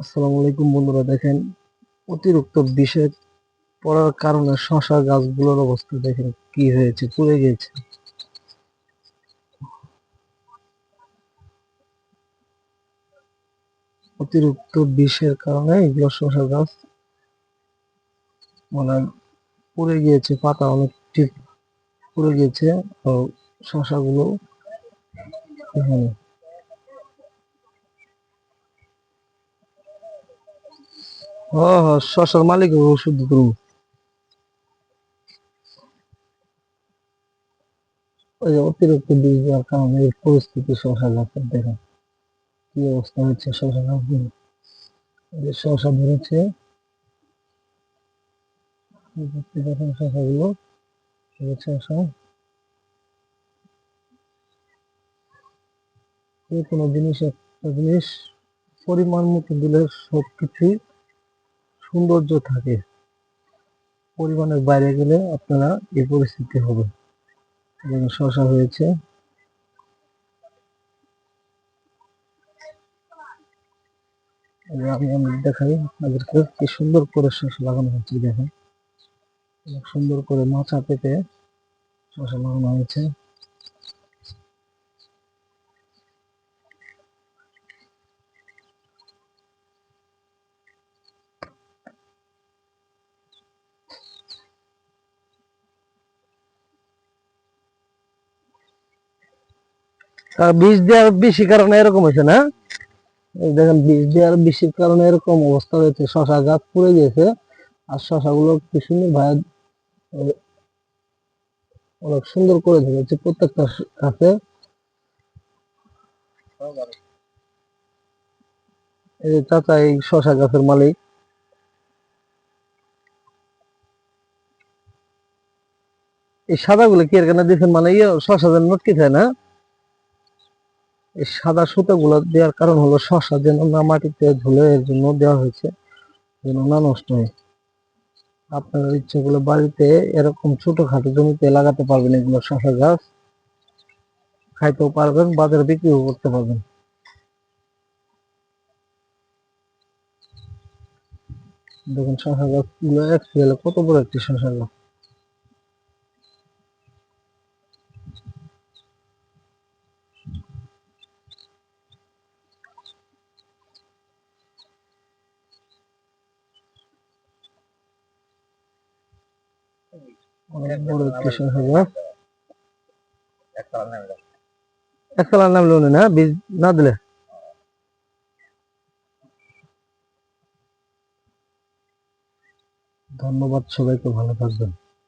আসসালামু আলাইকুম বন্ধুরা, দেখেন অতিরিক্ত বিষের পড়ার কারণে শশা গাছগুলোর অবস্থা দেখেন কি হয়েছে, পুড়ে গেছে। অতিরিক্ত বিষের কারণে এগুলো শশা গাছ মানে পুড়ে গিয়েছে, পাতা অনেক ঠিক পুড়ে গিয়েছে ও শশাগুলো এখানে মালিক ওষুধ দিতে ওই যে অতিরিক্ত বীজ দেওয়ার কারণে এই পরিস্থিতি শশা গাছের দেখেন কি অবস্থা হচ্ছে শশা গাছগুলো যে শশা ধরেছে। শশাগুলো। কোনো জিনিস, একটা জিনিস পরিমাণ মতো দিলে সবকিছুই সৌন্দর্য থাকে। পরিমাণের বাইরে গেলে আপনারা এই পরিস্থিতি হবে। শশা হয়েছে। আমি আমি দেখাই আপনাদেরকে কি সুন্দর করে শশা লাগানো হয়েছে দেখেন। সুন্দর করে মাচা পেতে শশা লাগানো হয়েছে। বীজ দেওয়ার বেশি কারণে এরকম হয়েছে না? দেখেন বীজ দেওয়ার বেশি কারণে এরকম অবস্থা হয়েছে, শশা গাছ পুড়ে গেছে, আর শশাগুলো কি সুন্দর ভাই অনেক সুন্দর করে ধরেছে, প্রত্যেকটা গাছে। এই যে চাচা, এই শশা গাছের মালিক। এই সাদাগুলো কি এর কেন দিয়েছেন মানে ইয়ে শশা যেন নটকে যায় না? এই সাদা সুতাগুলো দেওয়ার কারণ হলো শশা, যেন না মাটিতে ধুলে এর জন্য দেওয়া হয়েছে, যেন না নষ্ট হয়। আপনার ইচ্ছেগুলো বাড়িতে এরকম ছোটখাটো জমিতে লাগাতে পারবেন, এগুলো শশা গাছ। খাইতেও পারবেন, বাজারে বিক্রিও করতে পারবেন। দেখুন শশা গাছগুলো এক কত বড় একটি শশা গাছ। বড় নাম লোনে না বীজ না দিলে? ধন্যবাদ সবাইকে ভালো থাকবেন।